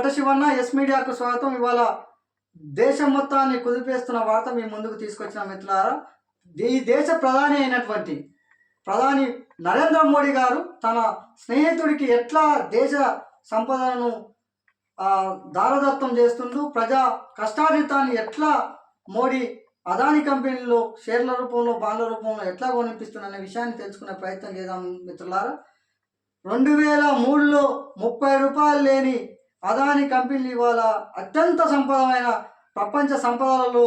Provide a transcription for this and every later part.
బట్ట శివన్న ఎస్ మీడియాకు స్వాగతం. ఇవాళ దేశం మొత్తాన్ని కుదిపేస్తున్న వార్త మీ ముందుకు తీసుకొచ్చిన మిత్రులారా. ఈ దేశ ప్రధాని అయినటువంటి ప్రధాని నరేంద్ర మోడీ గారు తన స్నేహితుడికి ఎట్లా దేశ సంపదను దారదత్తం చేస్తుంటూ ప్రజా కష్టార్జితాన్ని ఎట్లా మోడీ అదాని కంపెనీలో షేర్ల రూపంలో బాండ్ల రూపంలో ఎట్లా కొనిపిస్తుందనే విషయాన్ని తెలుసుకునే ప్రయత్నం చేద్దాం మిత్రులారా. రెండు వేల మూడులో ముప్పై రూపాయలు లేని అదాని కంపెనీ ఇవాళ అత్యంత సంపదమైన ప్రపంచ సంపదలలో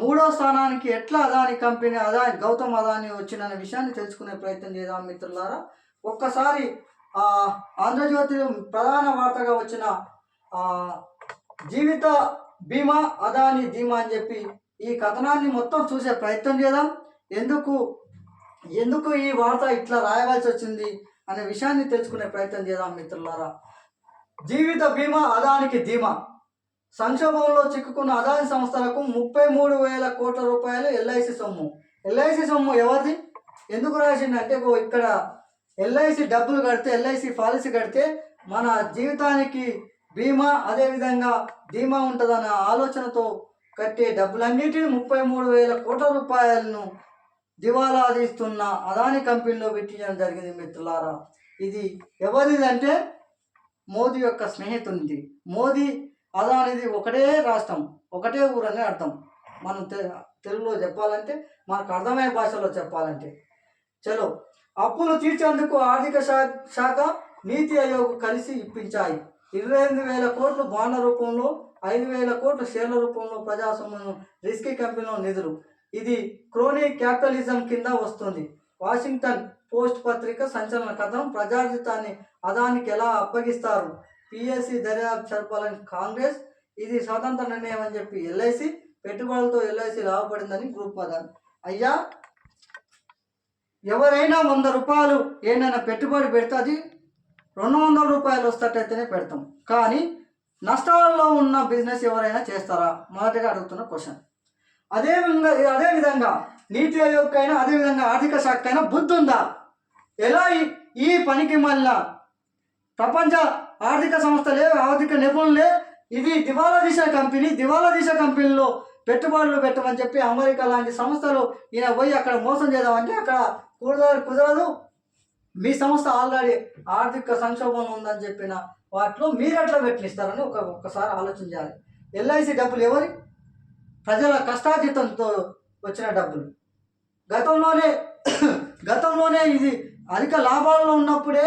మూడో స్థానానికి ఎట్లా అదాని కంపెనీ అదాని గౌతమ్ అదాని వచ్చిందనే విషయాన్ని తెలుసుకునే ప్రయత్నం చేద్దాం మిత్రులారా. ఒక్కసారి ఆంధ్రజ్యోతి ప్రధాన వార్తగా వచ్చిన జీవిత బీమా అదాని ధీమా అని చెప్పి ఈ కథనాన్ని మొత్తం చూసే ప్రయత్నం చేద్దాం. ఎందుకు ఎందుకు ఈ వార్త ఇట్లా రాయవలసి వచ్చింది అనే విషయాన్ని తెలుసుకునే ప్రయత్నం చేద్దాం మిత్రులారా. జీవిత బీమా అదానికి ధీమా. సంక్షోభంలో చిక్కుకున్న అదాని సంస్థలకు ముప్పై మూడు వేల కోట్ల రూపాయలు ఎల్ఐసి సొమ్ము. ఎల్ఐసి సొమ్ము ఎవరిది? ఎందుకు రాసిందంటే ఇక్కడ ఎల్ఐసి డబ్బులు కడితే ఎల్ఐసి పాలసీ కడితే మన జీవితానికి బీమా అదేవిధంగా ధీమా ఉంటుందన్న ఆలోచనతో కట్టే డబ్బులన్నిటిని ముప్పై మూడు వేల కోట్ల రూపాయలను దివాలా తీస్తున్న అదాని కంపెనీలో పెట్టించడం జరిగింది మిత్రులారా. ఇది ఎవరిదంటే మోదీ యొక్క స్నేహితునిది. మోదీ అదానిది ఒకటే రాష్ట్రం ఒకటే ఊరని అర్థం. మనం తె- తెలుగులో చెప్పాలంటే మనకు అర్థమయ్యే భాషలో చెప్పాలంటే. చలో అప్పులు తీర్చేందుకు ఆర్థిక శా- శాఖ నీతి ఆయోగ్ కలిసి ఇప్పించాయి. ఇరవై ఎనిమిది వేల కోట్లు బాండ్ల రూపంలో ఐదు వేల కోట్ల షేర్ల రూపంలో ప్రజాస్వామ్యం రిస్కీ కంపెనీలో నిధులు. ఇది క్రోనీ క్యాపిటలిజం కింద వస్తుంది. వాషింగ్టన్ పోస్ట్ పత్రిక సంచలన కథనం ప్రజాజితాన్ని అదానికి ఎలా అప్పగిస్తారు? పిఎస్సి దర్యాప్తు జరపాలని కాంగ్రెస్ ఇది స్వతంత్ర నిర్ణయం అని చెప్పి ఎల్ఐసి పెట్టుబడులతో ఎల్ఐసి లాభపడిందని గ్రూప్ అదాని అయ్యా ఎవరైనా వంద రూపాయలు ఏదైనా పెట్టుబడి పెడితే అది రెండు వందల రూపాయలు వస్తట్టయితేనే పెడతాం. కానీ నష్టాలలో ఉన్న బిజినెస్ ఎవరైనా చేస్తారా? మొదటగా అడుగుతున్న క్వశ్చన్. అదే విధంగా అదే విధంగా నీతి ఆయోగ్ అయినా అదేవిధంగా ఆర్థిక శాఖ అయినా బుద్ధి ఉందా? ఎలా ఈ- పనికి మళ్ళా? ప్రపంచ ఆర్థిక సంస్థలే ఆర్థిక నిపుణులే ఇది దివాలా దిశ కంపెనీ దివాలా దిశ కంపెనీలో పెట్టుబడులు పెట్టమని చెప్పి అమెరికా లాంటి సంస్థలు ఈయన పోయి అక్కడ మోసం చేద్దామంటే అక్కడ కుదరదు కుదరదు. మీ సంస్థ ఆల్రెడీ ఆర్థిక సంక్షోభం ఉందని చెప్పిన వాటిలో మీరు ఎట్లా పెట్టిస్తారని ఒక ఒక్కసారి ఆలోచించాలి ఎల్ఐసి డబ్బులు ఎవరి? ప్రజల కష్టార్జితంతో వచ్చిన డబ్బులు. గతంలోనే గతంలోనే ఇది అధిక లాభాల్లో ఉన్నప్పుడే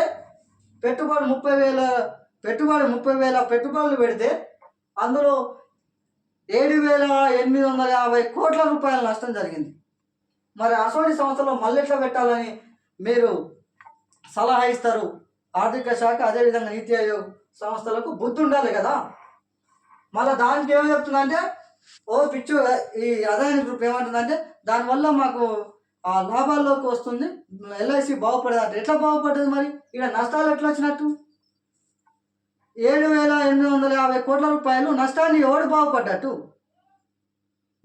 పెట్టుబడి ముప్పై వేల పెట్టుబడి ముప్పై వేల పెట్టుబడులు పెడితే అందులో ఏడు వేల ఎనిమిది వందల యాభై కోట్ల రూపాయల నష్టం జరిగింది. మరి అసోటి సంస్థలో మళ్ళీ ఎట్లా పెట్టాలని మీరు సలహా ఇస్తారు. ఆర్థిక శాఖ అదేవిధంగా నీతి ఆయోగ్ సంస్థలకు బుద్ధి ఉండాలి కదా. మళ్ళీ దానికి ఏం చెప్తుందంటే ఓ పిచ్చు ఈ అదాని గ్రూప్ ఏమంటుందంటే దానివల్ల మాకు ఆ లాభాల్లోకి వస్తుంది. ఎల్ఐసి బాగుపడేది అంటే ఎట్లా బాగుపడ్డది మరి? ఇక్కడ నష్టాలు ఎట్లా వచ్చినట్టు? ఏడు వేల ఎనిమిది వందల యాభై కోట్ల రూపాయలు నష్టాన్ని ఎవడు బాగుపడ్డట్టు?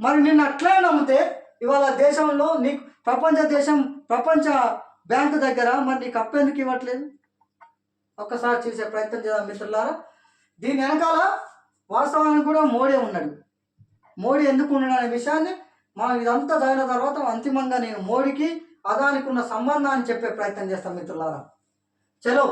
మరి నిన్ను అట్లే నమ్మితే ఇవాళ దేశంలో నీకు ప్రపంచ దేశం ప్రపంచ బ్యాంకు దగ్గర మరి నీకు అప్పెందుకు ఇవ్వట్లేదు? ఒక్కసారి చూసే ప్రయత్నం చేద్దాం మిత్రులారా. దీని వెనకాల వాస్తవానికి కూడా మోడే ఉన్నాడు. మోడీ ఎందుకు ఉన్నాడు అనే విషయాన్ని మనం ఇదంతా చదివిన తర్వాత అంతిమంగా నేను మోడీకి అదానికి ఉన్న సంబంధాన్ని చెప్పే ప్రయత్నం చేస్తాను మిత్రులారా. చలో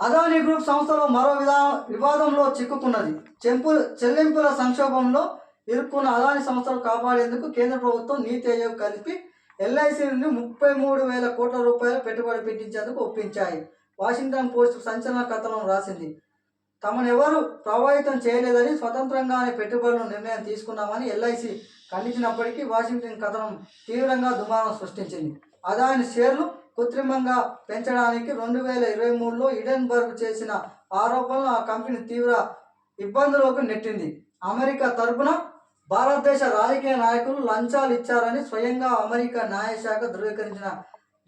అదాని గ్రూప్ సంస్థలో మరో విధా వివాదంలో చిక్కుకున్నది. చెంపు చెల్లింపుల సంక్షోభంలో ఇరుక్కున్న అదాని సంస్థలు కాపాడేందుకు కేంద్ర ప్రభుత్వం నీతి ఆయోగ్ కలిపి ఎల్ఐసి నుండి ముప్పై మూడు వేల కోట్ల రూపాయలు పెట్టుబడి పెట్టించేందుకు ఒప్పించాయి. వాషింగ్టన్ పోస్ట్ సంచలన కథనం రాసింది. తమను ఎవరు ప్రభావితం చేయలేదని స్వతంత్రంగానే పెట్టుబడులు నిర్ణయం తీసుకున్నామని ఎల్ఐసి ఖండించినప్పటికీ వాషింగ్టన్ కథనం తీవ్రంగా దుమారం సృష్టించింది. అదాని షేర్లు కృత్రిమంగా పెంచడానికి రెండు వేల ఇరవై మూడులో ఇడెన్బర్గ్ చేసిన ఆరోపణలు ఆ కంపెనీ తీవ్ర ఇబ్బందులకు నెట్టింది. అమెరికా తరపున భారతదేశ రాజకీయ నాయకులు లంచాలు ఇచ్చారని స్వయంగా అమెరికా న్యాయశాఖ ధృవీకరించిన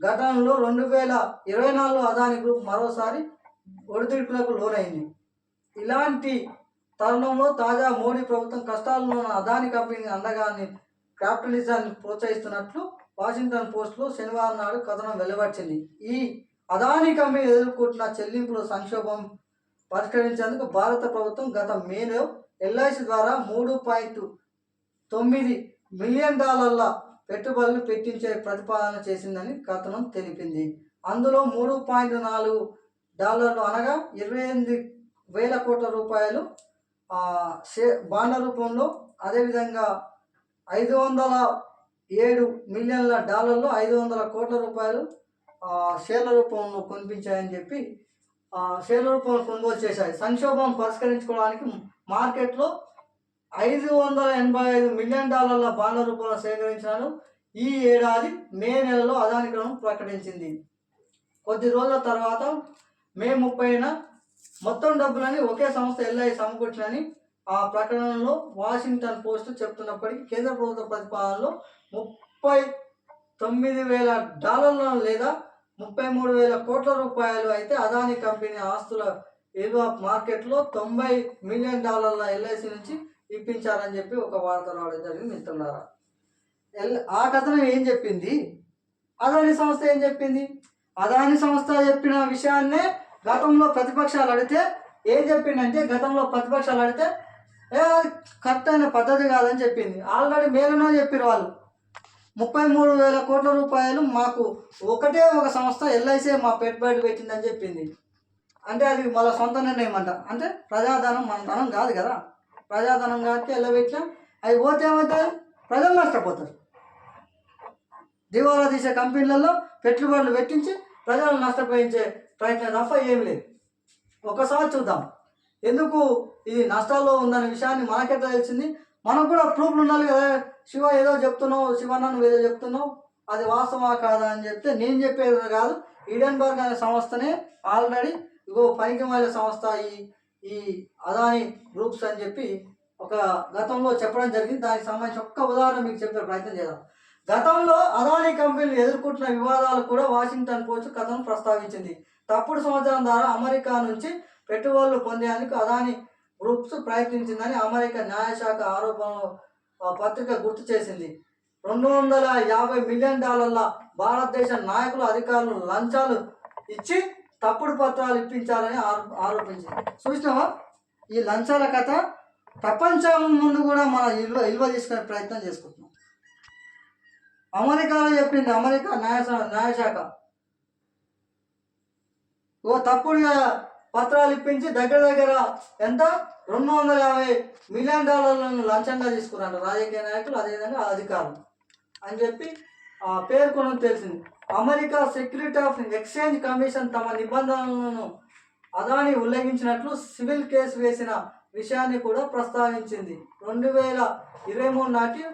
ఘటనలో రెండు వేల ఇరవై నాలుగులో అదాని గ్రూప్ మరోసారి ఒడిదుడుకులకు లోనైంది. ఇలాంటి తరుణంలో తాజా మోడీ ప్రభుత్వం కష్టాల్లో ఉన్న అదాని కంపెనీ అండగాన్ని క్యాపిటలిజాన్ని ప్రోత్సహిస్తున్నట్లు వాషింగ్టన్ పోస్ట్లో శనివారం నాడు కథనం వెలువచ్చింది ఈ అదాని కంపెనీ ఎదుర్కొంటున్న చెల్లింపుల సంక్షోభం పరిష్కరించేందుకు భారత ప్రభుత్వం గత మేలో ఎల్ఐసి ద్వారా మూడు పాయింట్ తొమ్మిది మిలియన్ డాలర్ల పెట్టుబడులు పెట్టించే ప్రతిపాదన చేసిందని కథనం తెలిపింది. అందులో మూడు పాయింట్ నాలుగు డాలర్లు అనగా ఇరవై ఎనిమిది వేల కోట్ల రూపాయలు షే బాండ్ల రూపంలో అదేవిధంగా ఐదు వందల ఏడు మిలియన్ల డాలర్లు ఐదు వందల కోట్ల రూపాయలు షేర్ల రూపంలో కొనిపించాయని చెప్పి షేర్ల రూపంలో కొనుగోలు చేశాయి. సంక్షోభం పరిష్కరించుకోవడానికి మార్కెట్లో ఐదు వందల ఎనభై ఐదు మిలియన్ డాలర్ల బాండ్ల రూపంలో సేకరించాను ఈ ఏడాది మే నెలలో అదానికలను ప్రకటించింది. కొద్ది రోజుల తర్వాత మే ముప్పైన మొత్తం డబ్బులని ఒకే సంస్థ ఎల్ఐ సమకూర్చునని ఆ ప్రకటనలో వాషింగ్టన్ పోస్ట్ చెప్తున్నప్పటికీ కేంద్ర ప్రభుత్వ ప్రతిపాదనలో ముప్పై తొమ్మిది వేల డాలర్ల లేదా ముప్పై మూడు వేల కోట్ల రూపాయలు అయితే అదాని కంపెనీ ఆస్తుల విలువ మార్కెట్లో తొంభై మిలియన్ డాలర్ల ఎల్ఐసి నుంచి ఇప్పించారని చెప్పి ఒక వార్త రావడం జరిగింది మిత్రులారా. ఎల్ ఆ కథనం ఏం చెప్పింది? అదాని సంస్థ ఏం చెప్పింది? అదాని సంస్థ చెప్పిన విషయాన్నే గతంలో ప్రతిపక్షాలు అడిగితే ఏం చెప్పిందంటే గతంలో ప్రతిపక్షాలు అడిగితే ఏ అది కరెక్ట్ అయిన పద్ధతి కాదని చెప్పింది. ఆల్రెడీ మేలునే చెప్పారు వాళ్ళు. ముప్పై మూడు వేల కోట్ల రూపాయలు మాకు ఒకటే ఒక సంస్థ ఎల్ఐసి మా పెట్టుబడి పెట్టిందని చెప్పింది. అంటే అది మళ్ళీ సొంత నిర్ణయం అంట. అంటే ప్రజాధనం మన ధనం కాదు కదా. ప్రజాధనం కాబట్టి ఎల్లబెట్టినా అవి పోతే ఏమవుతాయి? ప్రజలు నష్టపోతారు. దివాలా తీసే కంపెనీలలో పెట్టుబడులు పెట్టించి ప్రజలను నష్టపోయించే ప్రయత్నం తప్ప ఏమి లేదు. ఒకసారి చూద్దాం. ఎందుకు ఇది నష్టాల్లో ఉందనే విషయాన్ని మనకెట్లా తెలిసింది? మనకు కూడా ప్రూఫ్లు ఉండాలి కదా. శివ ఏదో చెప్తున్నావు శివన్న నువ్వు ఏదో చెప్తున్నావు అది వాస్తవా కాదా అని చెప్తే నేను చెప్పేది కాదు. ఈడెన్బర్గ్ అనే సంస్థనే ఆల్రెడీ ఇగో పనికిమాల సంస్థ ఈ ఈ అదాని గ్రూప్స్ అని చెప్పి ఒక గతంలో చెప్పడం జరిగింది. దానికి సంబంధించి ఒక్క ఉదాహరణ మీకు చెప్పే ప్రయత్నం చేద్దాం. గతంలో అదాని కంపెనీలు ఎదుర్కొంటున్న వివాదాలు కూడా వాషింగ్టన్ పోస్ట్ కథను ప్రస్తావించింది. తప్పుడు సమాచారం ద్వారా అమెరికా నుంచి పెట్టుబడులు పొందేందుకు అదాని గ్రూప్స్ ప్రయత్నించిందని అమెరికా న్యాయశాఖ ఆరోపణ పత్రిక గుర్తు చేసింది. రెండు వందల యాభై మిలియన్ డాలర్ల భారతదేశ నాయకులు అధికారులు లంచాలు ఇచ్చి తప్పుడు పత్రాలు ఇప్పించాలని ఆరోపించింది. చూసినావా? ఈ లంచాల కథ ప్రపంచం ముందు కూడా మన ఇల్వ ఇల్వ తీసుకునే ప్రయత్నం చేసుకుంటున్నాం. అమెరికాలో చెప్పింది అమెరికా న్యాయ న్యాయశాఖ ఓ తప్పుడు పత్రాలు ఇప్పించి దగ్గర దగ్గర ఎంత? రెండు వందల యాభై మిలియన్ డాలర్లను లంచంగా తీసుకున్నారు రాజకీయ నాయకులు అదేవిధంగా అధికారులు. అని చెప్పి పేర్కొనడం తెలిసింది. America security of exchange commission తమ నిబంధనలను అదాని ఉల్లంఘించినట్లు సివిల్ కేసు వేసిన విషయాన్ని కూడా ప్రస్తావించింది. రెండు వేల ఇరవై మూడు నాటి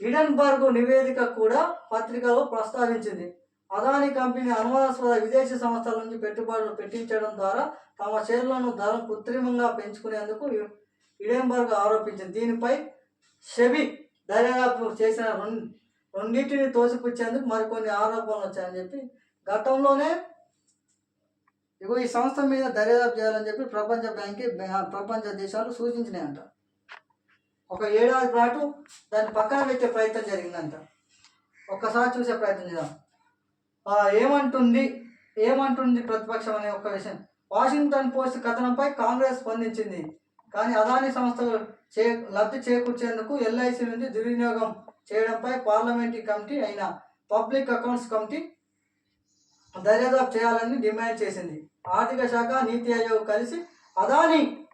ఇడెన్బర్గ్ నివేదిక కూడా పత్రికలో ప్రస్తావించింది. అదాని కంపెనీ అనుమానాస్పద విదేశీ సంస్థల నుంచి పెట్టుబడులు పెట్టించడం ద్వారా తమ షేర్లను ధర కృత్రిమంగా పెంచుకునేందుకు ఇడెంబర్గ్ ఆరోపించింది. దీనిపై షెబి దర్యాప్తు చేసిన రెండు రెండింటిని తోసిపుచ్చేందుకు మరికొన్ని ఆరోపణలు వచ్చాయని చెప్పి గతంలోనే ఇగో ఈ సంస్థ మీద దర్యాప్తు చేయాలని చెప్పి ప్రపంచ బ్యాంక్ ప్రపంచ దేశాలు సూచించినాయంట. ఒక ఏడాది పాటు దాన్ని పక్కన పెట్టే ప్రయత్నం జరిగిందంట. ఒక్కసారి చూసే ప్రయత్నం చేద్దాం. ఏమంటుంది ఏమంటుంది ప్రతిపక్షం అనే ఒక విషయం. వాషింగ్టన్ పోస్ట్ కథనంపై కాంగ్రెస్ స్పందించింది. కానీ అదాని సంస్థలు చే లబ్ధి చేకూర్చేందుకు ఎల్ఐసి నుండి దుర్వినియోగం చేయడంపై పార్లమెంటరీ కమిటీ అయిన పబ్లిక్ అకౌంట్స్ కమిటీ దర్యాప్తు చేయాలని డిమాండ్ చేసింది. ఆర్థిక శాఖ నీతి ఆయోగ్ కలిసి అదాని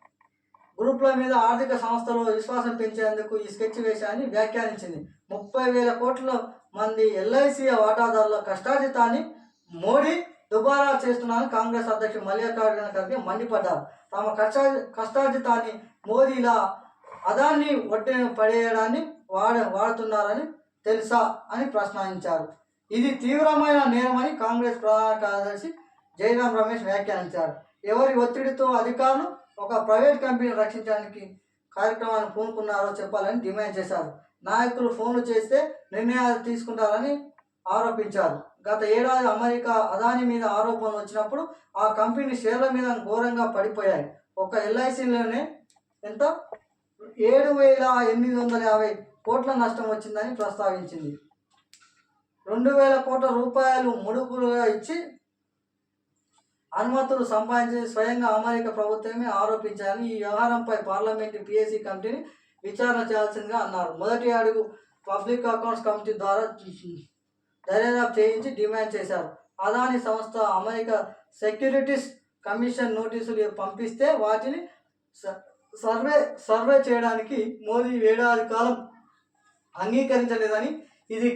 గ్రూప్ల మీద ఆర్థిక సంస్థలు విశ్వాసం పెంచేందుకు ఈ స్కెచ్ వేషాన్ని వ్యాఖ్యానించింది. ముప్పై వేల కోట్ల మంది ఎల్ఐసి వాటాదారుల కష్టార్జితాన్ని మోడీ దుబారా చేస్తున్నారని కాంగ్రెస్ అధ్యక్షుడు మల్లికార్జున ఖర్గే మండిపడ్డారు. తమ కష్ట కష్టార్జితాన్ని మోదీ ఇలా అదాన్ని ఒడ్డున పడేయడాన్ని వాడ వాడుతున్నారని తెలుసా అని ప్రశ్నించారు. ఇది తీవ్రమైన నేరమని కాంగ్రెస్ ప్రధాన కార్యదర్శి జయరాం రమేష్ వ్యాఖ్యానించారు. ఎవరి ఒత్తిడితో అధికారులు ఒక ప్రైవేట్ కంపెనీని రక్షించడానికి కార్యక్రమాన్ని పూనుకున్నారో చెప్పాలని డిమాండ్ చేశారు. నాయకులు ఫోన్లు చేస్తే నిర్ణయాలు తీసుకుంటారని ఆరోపించారు. గత ఏడాది అమెరికా అదాని మీద ఆరోపణలు వచ్చినప్పుడు ఆ కంపెనీ షేర్ల మీద ఘోరంగా పడిపోయాయి. ఒక ఎల్ఐసిలోనే ఎంత? ఏడు వేల ఎనిమిది వందల యాభై కోట్ల నష్టం వచ్చిందని ప్రస్తావించింది. రెండు వేల కోట్ల రూపాయలు ముడుపులుగా ఇచ్చి అనుమతులు సంపాదించి స్వయంగా అమెరికా ప్రభుత్వమే ఆరోపించాలని ఈ వ్యవహారంపై పార్లమెంటు పిఎస్సి కమిటీని విచారణ చేయాల్సిందిగా అన్నారు. మొదటి అడుగు పబ్లిక్ అకౌంట్స్ కమిటీ ద్వారా దర్యాప్తు చేయించి డిమాండ్ చేశారు. అదాని సంస్థ అమెరికా సెక్యూరిటీస్ కమిషన్ నోటీసులు పంపిస్తే వాటిని స- సర్వే సర్వే చేయడానికి మోదీ ఏడాది కాలం అంగీకరించలేదని ఇది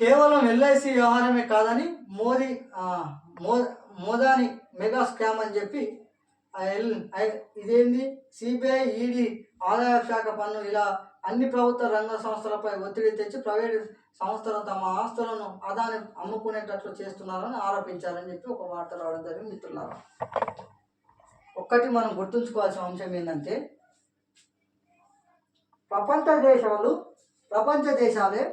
కేవలం ఎల్ఐసి వ్యవహారమే కాదని మోదీ మో మోదాని మెగా స్కామ్ అని చెప్పి ఎల్ ఐ- ఇదేంది? సిబిఐ ఈడీ ఆదాయ శాఖ పన్ను ఇలా అన్ని ప్రభుత్వ రంగ సంస్థలపై ఒత్తిడి తెచ్చి ప్రైవేట్ సంస్థలు తమ ఆస్తులను అదాని అమ్ముకునేటట్లు చేస్తున్నారని ఆరోపించారని చెప్పి ఒక వార్త రావడం జరిగింది మిత్రులారా. ఒక్కటి మనం గుర్తుంచుకోవాల్సిన అంశం ఏంటంటే ప్రపంచ దేశాలు ప్రపంచ దేశాలే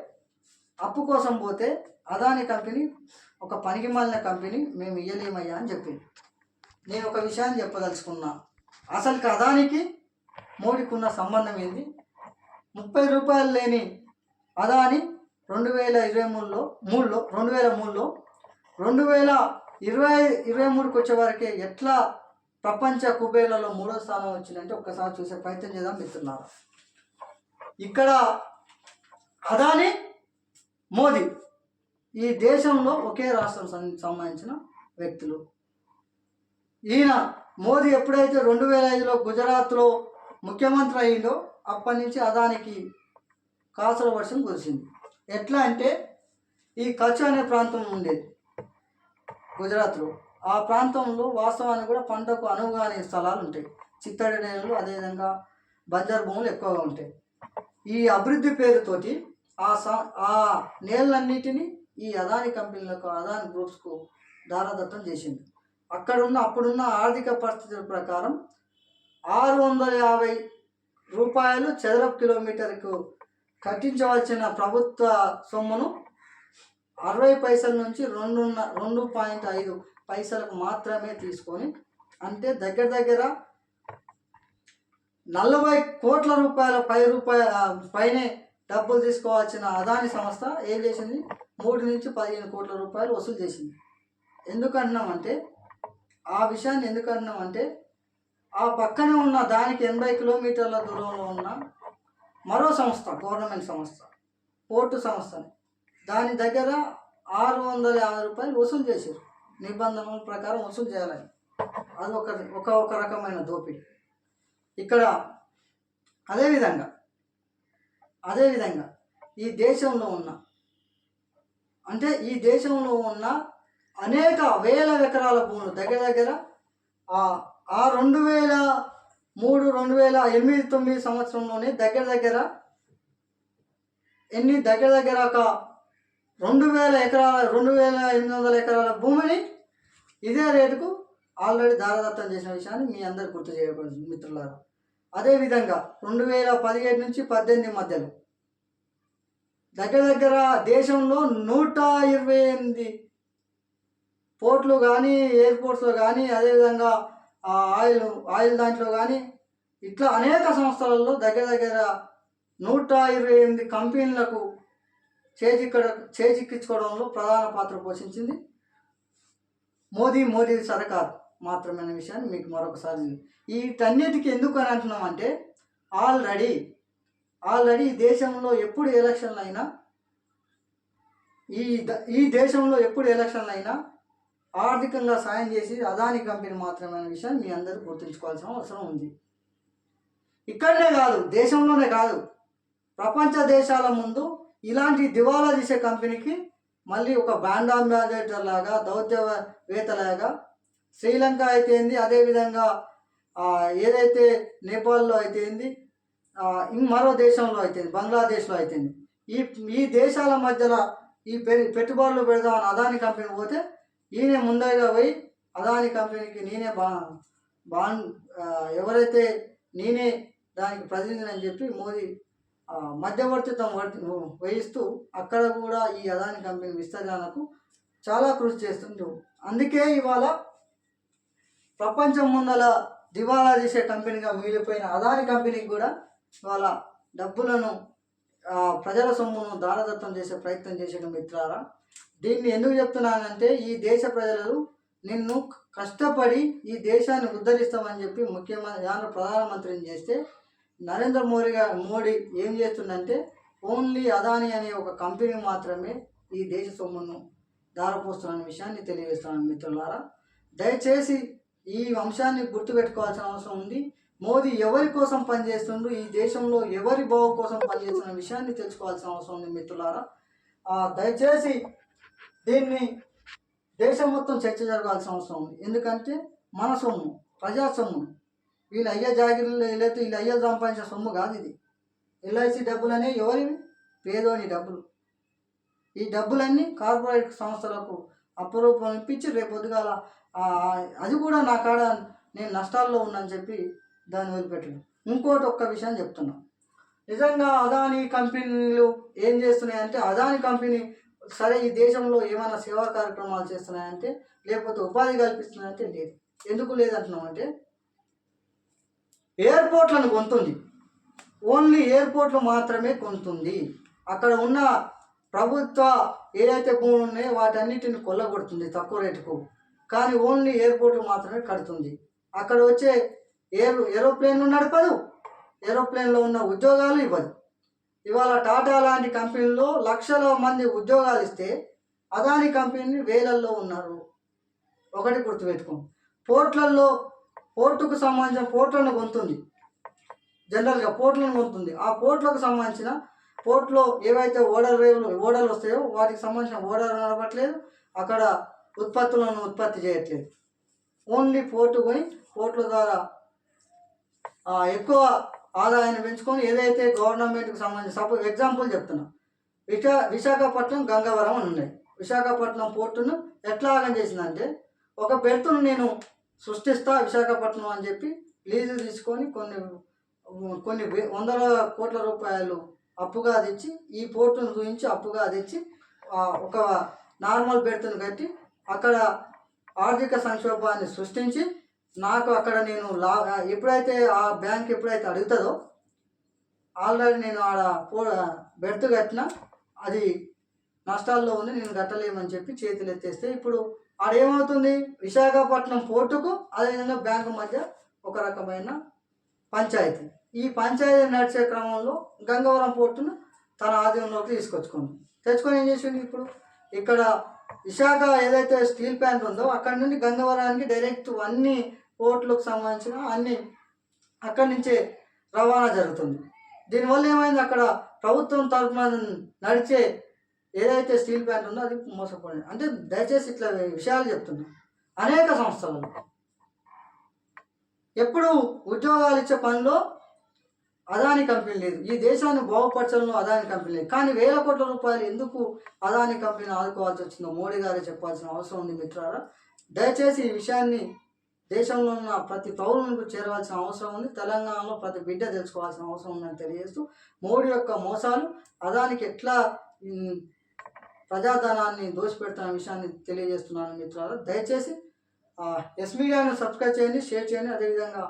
అప్పు కోసం పోతే అదాని కంపెనీ ఒక పనికి మాలిన కంపెనీ మేము ఇయ్యలేమయ్యా అని చెప్పింది. నేను ఒక విషయాన్ని చెప్పదలుచుకున్నా. అసలు అదానికి మోడీకున్న సంబంధం ఏంది? ముప్పై రూపాయలు లేని అదాని రెండు వేల ఇరవై మూడులో మూడులో రెండు వేల మూడులో రెండు వేల ఇరవై ఇరవై మూడుకి వచ్చే వరకే ఎట్లా ప్రపంచ కుబేర్లలో మూడో స్థానం వచ్చిందంటే ఒక్కసారి చూసే ప్రయత్నం చేద్దాం మిత్రులారా. ఇక్కడ అదాని మోదీ ఈ దేశంలో ఒకే రాష్ట్రం సం- సంబంధించిన వ్యక్తులు. ఈయన మోదీ ఎప్పుడైతే రెండు వేల ఐదులో గుజరాత్లో ముఖ్యమంత్రి అయిందో అప్పటి నుంచి అదానికి కాసుల వర్షం కురిసింది. ఎట్లా అంటే ఈ కచ్ అనే ప్రాంతం ఉండేది గుజరాత్లో. ఆ ప్రాంతంలో వాస్తవానికి కూడా పంటకు అనువుగానే స్థలాలు ఉంటాయి. చిత్తడి నేలలు అదేవిధంగా బంజరు భూములు ఎక్కువగా ఉంటాయి. ఈ అభివృద్ధి పేరుతోటి ఆ సా ఆ నేలన్నిటిని ఈ అదాని కంపెనీలకు అదాని గ్రూప్స్కు దారదత్తం చేసింది. అక్కడున్న అప్పుడున్న ఆర్థిక పరిస్థితుల ప్రకారం ఆరు వందల యాభై రూపాయలు చదరపు కిలోమీటర్కు కట్టించవలసిన ప్రభుత్వ సొమ్మును అరవై పైసల నుంచి రెండు రెండు పాయింట్ ఐదు పైసలకు మాత్రమే తీసుకొని అంటే దగ్గర దగ్గర నలభై కోట్ల రూపాయల పై రూపాయ పైనే డబ్బులు తీసుకోవాల్సిన అదాని సంస్థ ఏం చేసింది? మూడు నుంచి పదిహేను కోట్ల రూపాయలు వసూలు చేసింది. ఎందుకు ఆ విషయాన్ని ఎందుకు అంటే ఆ పక్కనే ఉన్న దానికి ఎనభై కిలోమీటర్ల దూరంలో ఉన్న మరో సంస్థ గవర్నమెంట్ సంస్థ పోర్టు సంస్థని దాని దగ్గర ఆరు వందల యాభై రూపాయలు వసూలు చేశారు. నిబంధనల ప్రకారం వసూలు చేయాలని. అది ఒక ఒక ఒక రకమైన దోపిడీ. ఇక్కడ అదేవిధంగా అదేవిధంగా ఈ దేశంలో ఉన్న అంటే ఈ దేశంలో ఉన్న అనేక వేల ఎకరాల భూములు దగ్గర దగ్గర ఆ ఆ రెండు వేల మూడు రెండు వేల ఎనిమిది తొమ్మిది సంవత్సరంలోనే దగ్గర దగ్గర ఎన్ని దగ్గర దగ్గర ఒక రెండు వేల ఎకరాల రెండు వేల ఎనిమిది వందల ఎకరాల భూమిని ఇదే రేటుకు ఆల్రెడీ దారదత్తం చేసిన విషయాన్ని మీ అందరు గుర్తు చేయకూడదు మిత్రులారా. అదేవిధంగా రెండు వేల పదిహేడు నుంచి పద్దెనిమిది మధ్యలో దగ్గర దగ్గర దేశంలో నూట ఇరవై ఎనిమిది పోర్ట్లు కానీ ఎయిర్పోర్ట్స్లో కానీ అదేవిధంగా ఆ ఆయిల్ ఆయిల్ దాంట్లో కానీ ఇట్లా అనేక సంస్థలలో దగ్గర దగ్గర నూట ఇరవై ఎనిమిది కంపెనీలకు చేజిక్కడ చేజిక్కించుకోవడంలో ప్రధాన పాత్ర పోషించింది. మోదీ మోదీ సర్కార్ మాత్రమైన విషయాన్ని మీకు మరొకసారి వీటన్నిటికీ ఎందుకు అని అంటున్నామంటే ఆల్రెడీ ఆల్రెడీ ఈ దేశంలో ఎప్పుడు ఎలక్షన్లు అయినా ఈ ద- ఈ దేశంలో ఎప్పుడు ఎలక్షన్లు అయినా ఆర్థికంగా సాయం చేసి అదాని కంపెనీ మాత్రమే అనే విషయాన్ని మీ అందరూ గుర్తుంచుకోవాల్సిన అవసరం ఉంది. ఇక్కడనే కాదు దేశంలోనే కాదు. ప్రపంచ దేశాల ముందు ఇలాంటి దివాలా తీసే కంపెనీకి మళ్ళీ ఒక బ్రాండ్ అంబాసిడర్ లాగా దౌత్యవేత్తలాగా శ్రీలంక అయితే ఏంది అదేవిధంగా ఏదైతే నేపాల్లో అయితే ఏంది మరో దేశంలో అయితే బంగ్లాదేశ్లో అయితే ఈ ఈ దేశాల మధ్యలో ఈ పె- పెట్టుబడులు పెడదామని అదాని కంపెనీ పోతే ఈయనే ముందరగా పోయి అదాని కంపెనీకి నేనే బా బాన్ ఎవరైతే నేనే దానికి ప్రతినిధిని అని చెప్పి మోదీ మధ్యవర్తిత్వం వర్తి- వహిస్తూ అక్కడ కూడా ఈ అదాని కంపెనీ విస్తరణకు చాలా కృషి చేస్తుండ్రు. అందుకే ఇవాళ ప్రపంచం ముందల దివాలా తీసే కంపెనీగా మిగిలిపోయిన అదాని కంపెనీకి కూడా ఇవాళ డబ్బులను ప్రజల సొమ్మును దారదత్తం చేసే ప్రయత్నం చేసిన మిత్రారా. దీన్ని ఎందుకు చెప్తున్నానంటే ఈ దేశ ప్రజలు నిన్ను కష్టపడి ఈ దేశాన్ని ఉద్ధరిస్తామని చెప్పి ముఖ్యమంత్రి ఆంధ్ర ప్రధానమంత్రిని చేస్తే నరేంద్ర మోడీ గారు మోడీ ఏం చేస్తుందంటే ఓన్లీ అదాని అనే ఒక కంపెనీ మాత్రమే ఈ దేశ సొమ్మును దారపోస్తున్న విషయాన్ని తెలియజేస్తున్నాను మిత్రులారా. దయచేసి ఈ అంశాన్ని గుర్తుపెట్టుకోవాల్సిన అవసరం ఉంది. మోదీ ఎవరి కోసం పనిచేస్తుండ్రు ఈ దేశంలో ఎవరి బావు కోసం పనిచేస్తున్న విషయాన్ని తెలుసుకోవాల్సిన అవసరం ఉంది మిత్రులారా. దయచేసి దీన్ని దేశం మొత్తం చర్చ జరగాల్సిన అవసరం ఉంది. ఎందుకంటే మన సొమ్ము ప్రజా సొమ్ము. వీళ్ళు అయ్యే జాగిరీలు లేకపోతే వీళ్ళు అయ్యలు సంపాదించిన సొమ్ము కాదు ఇది. ఎల్ఐసి డబ్బులు అనేవి ఎవరివి? పేదోని డబ్బులు. ఈ డబ్బులన్నీ కార్పొరేట్ సంస్థలకు అప్రూపం ఇప్పించి రేపు పొద్దుగాల అది కూడా నా కాడ నేను నష్టాల్లో ఉన్నాను చెప్పి దాన్ని వదిలిపెట్టడం. ఇంకోటి ఒక్క విషయం చెప్తున్నా. నిజంగా అదాని కంపెనీలు ఏం చేస్తున్నాయంటే అదాని కంపెనీ సరే ఈ దేశంలో ఏమైనా సేవా కార్యక్రమాలు చేస్తున్నాయంటే లేకపోతే ఉపాధి కల్పిస్తున్నాయంటే లేదు. ఎందుకు లేదంటున్నామంటే ఎయిర్పోర్ట్లను కొంటుంది ఓన్లీ ఎయిర్పోర్ట్లు మాత్రమే కొంటుంది అక్కడ ఉన్న ప్రభుత్వ ఏదైతే భూములు ఉన్నాయో వాటన్నిటిని కొల్లగొడుతుంది తక్కువ రేటుకు. కానీ ఓన్లీ ఎయిర్పోర్ట్లు మాత్రమే కడుతుంది. అక్కడ వచ్చే ఏరో ఏరోప్లేన్లు నడపదు. ఏరోప్లేన్లో ఉన్న ఉద్యోగాలు ఇవ్వదు. ఇవాళ టాటా లాంటి కంపెనీల్లో లక్షల మంది ఉద్యోగాలు ఇస్తే అదాని కంపెనీ వేలల్లో ఉన్నారు. ఒకటి గుర్తుపెట్టుకో పోర్ట్లలో పోర్టుకు సంబంధించిన పోర్ట్లను కొంటుంది. జనరల్గా పోర్ట్లను కొంటుంది. ఆ పోర్ట్లకు సంబంధించిన పోర్ట్లో ఏవైతే ఓడర్ వేవులు ఓడలు వస్తాయో వాటికి సంబంధించిన ఓడలు నడపట్లేదు. అక్కడ ఉత్పత్తులను ఉత్పత్తి చేయట్లేదు. ఓన్లీ పోర్టు కొని పోర్టుల ద్వారా ఎక్కువ ఆదాయాన్ని పెంచుకొని ఏదైతే గవర్నమెంట్కి సంబంధించి సపోజ్ ఎగ్జాంపుల్ చెప్తున్నా. విశా విశాఖపట్నం గంగవరం అని ఉన్నాయి. విశాఖపట్నం పోర్టును ఎట్లా ఆగం చేసిందంటే ఒక బెర్త్ను నేను సృష్టిస్తా విశాఖపట్నం అని చెప్పి లీజు తీసుకొని కొన్ని కొన్ని వందల కోట్ల రూపాయలు అప్పుగా తెచ్చి ఈ పోర్టును చూపించి అప్పుగా తెచ్చి ఒక నార్మల్ బెర్త్ను కట్టి అక్కడ ఆర్థిక సంక్షోభాన్ని సృష్టించి నాకు అక్కడ నేను లా ఎప్పుడైతే ఆ బ్యాంక్ ఎప్పుడైతే అడుగుతుందో ఆల్రెడీ నేను ఆడ పో బెర్త్ కట్టిన అది నష్టాల్లో ఉంది నేను కట్టలేమని చెప్పి చేతులు ఎత్తేస్తే ఇప్పుడు ఆడేమవుతుంది? విశాఖపట్నం పోర్టుకు అదేవిధంగా బ్యాంకు మధ్య ఒక రకమైన పంచాయతీ. ఈ పంచాయతీ నడిచే క్రమంలో గంగవరం పోర్టును తన ఆధీనంలోకి తీసుకొచ్చుకుంది తెచ్చుకొని ఏం చేసింది ఇప్పుడు? ఇక్కడ విశాఖ ఏదైతే స్టీల్ ప్లాంట్ ఉందో అక్కడ నుండి గంగవరానికి డైరెక్ట్ అన్ని పోర్టులకు సంబంధించిన అన్ని అక్కడి నుంచే రవాణా జరుగుతుంది. దీనివల్ల ఏమైంది? అక్కడ ప్రభుత్వం తరఫున నడిచే ఏదైతే స్టీల్ ప్లాంట్ ఉందో అది మోసపోయింది. అంటే దయచేసి ఇట్లా విషయాలు చెప్తున్నా. అనేక సంస్థలలో ఎప్పుడు ఉద్యోగాలు ఇచ్చే పనిలో అదాని కంపెనీ లేదు. ఈ దేశాన్ని బాగుపరచడంలో అదాని కంపెనీ లేదు. కానీ వేల కోట్ల రూపాయలు ఎందుకు అదాని కంపెనీ ఆదుకోవాల్సి వచ్చిందో మోడీ గారే చెప్పాల్సిన అవసరం ఉంది మిత్రారా దయచేసి ఈ విషయాన్ని దేశంలో ఉన్న ప్రతి పౌరునికి చేరవలసిన అవసరం ఉంది. తెలంగాణలో ప్రతి బిడ్డ తెలుసుకోవాల్సిన అవసరం ఉందని తెలియజేస్తూ మోడీ యొక్క మోసాలు అదానికి ఎట్లా ప్రజాధనాన్ని దోషపెడుతున్న విషయాన్ని తెలియజేస్తున్నాను మిత్రులు దయచేసి ఎస్ మీడియాను సబ్స్క్రైబ్ చేయండి షేర్ చేయండి అదేవిధంగా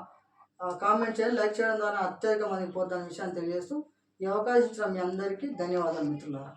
కామెంట్ చేయండి లైక్ చేయడం ద్వారా అత్యధిక మంది పోతున్న విషయాన్ని తెలియజేస్తూ ఈ అవకాశం ఇచ్చిన మీ అందరికీ ధన్యవాదాలు మిత్రులారా.